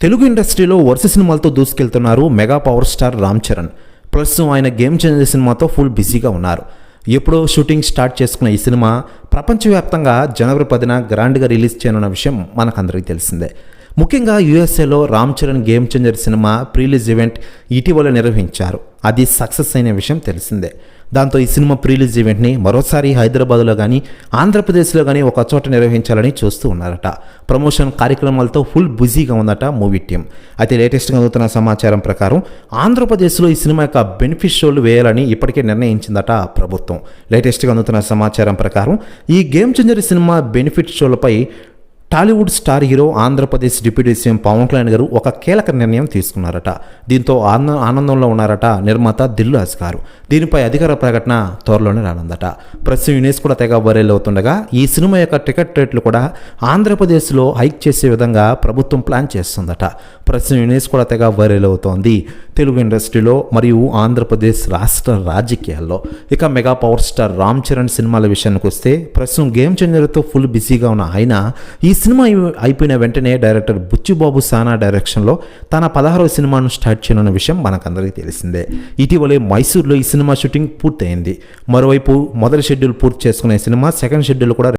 తెలుగు ఇండస్ట్రీలో వరుస సినిమాలతో దూసుకెళ్తున్నారు mega power star Ram Charan. ప్రస్తుతం ఆయన గేమ్ చేంజర్ సినిమాతో ఫుల్ బిజీగా ఉన్నారు. ఎప్పుడో షూటింగ్ స్టార్ట్ చేసుకున్న ఈ సినిమా ప్రపంచవ్యాప్తంగా జనవరి పదిన గ్రాండ్గా రిలీజ్ చేయనున్న విషయం మనకందరికీ తెలిసిందే. ముఖ్యంగా యూఎస్ఏలో రామ్ చరణ్ గేమ్ చేంజర్ సినిమా ప్రీలీజ్ ఈవెంట్ ఇటీవల నిర్వహించారు. అది సక్సెస్ అయిన విషయం తెలిసిందే. దాంతో ఈ సినిమా ప్రీలీజ్ ఈవెంట్ని మరోసారి హైదరాబాద్లో కానీ ఆంధ్రప్రదేశ్లో కానీ ఒక చోట నిర్వహించాలని చూస్తూ ఉన్నారట. ప్రమోషన్ కార్యక్రమాలతో ఫుల్ బిజీగా ఉందట మూవీ టీం. అయితే లేటెస్ట్గా అందుతున్న సమాచారం ప్రకారం ఆంధ్రప్రదేశ్లో ఈ సినిమా యొక్క బెనిఫిట్ షోలు వేయాలని ఇప్పటికే నిర్ణయించిందట ప్రభుత్వం. లేటెస్ట్గా అందుతున్న సమాచారం ప్రకారం ఈ గేమ్ చేంజర్ సినిమా benefit షోలపై Tollywood star hero Andhra Pradesh deputy CM Pawan Kalyan garu ఒక కీలక నిర్ణయం తీసుకున్నారట. దీంతో ఆనంద ఆనందంలో ఉన్నారట నిర్మాత దిల్రాజ్ గారు. దీనిపై అధికార ప్రకటన త్వరలోనే రానుందట. ప్రస్తుతం యునేస్ కూడా తెగ వైరల్ అవుతుండగా ఈ సినిమా యొక్క టికెట్ రేట్లు కూడా ఆంధ్రప్రదేశ్లో హైక్ చేసే విధంగా ప్రభుత్వం ప్లాన్ చేస్తుందట. ప్రస్తుతం యునేస్ కూడా తెగ వైరల్ అవుతోంది. తెలుగు ఇండస్ట్రీలో మరియు ఆంధ్రప్రదేశ్ రాష్ట్ర రాజకీయాల్లో. ఇక mega power star Ram Charan సినిమాల విషయానికి వస్తే ప్రస్తుతం గేమ్ చేంజర్తో ఫుల్ బిజీగా ఉన్న ఆయన ఈ సినిమా అయిపోయిన వెంటనే డైరెక్టర్ బుచ్చిబాబు సానా డైరెక్షన్లో తన పదహారవ సినిమాను స్టార్ట్ చేయనున్న విషయం మనకందరికీ తెలిసిందే. ఇటీవలే మైసూర్లో ఈ సినిమా షూటింగ్ పూర్తయింది. మరోవైపు మొదటి షెడ్యూల్ పూర్తి చేసుకునే సినిమా సెకండ్ షెడ్యూల్ కూడా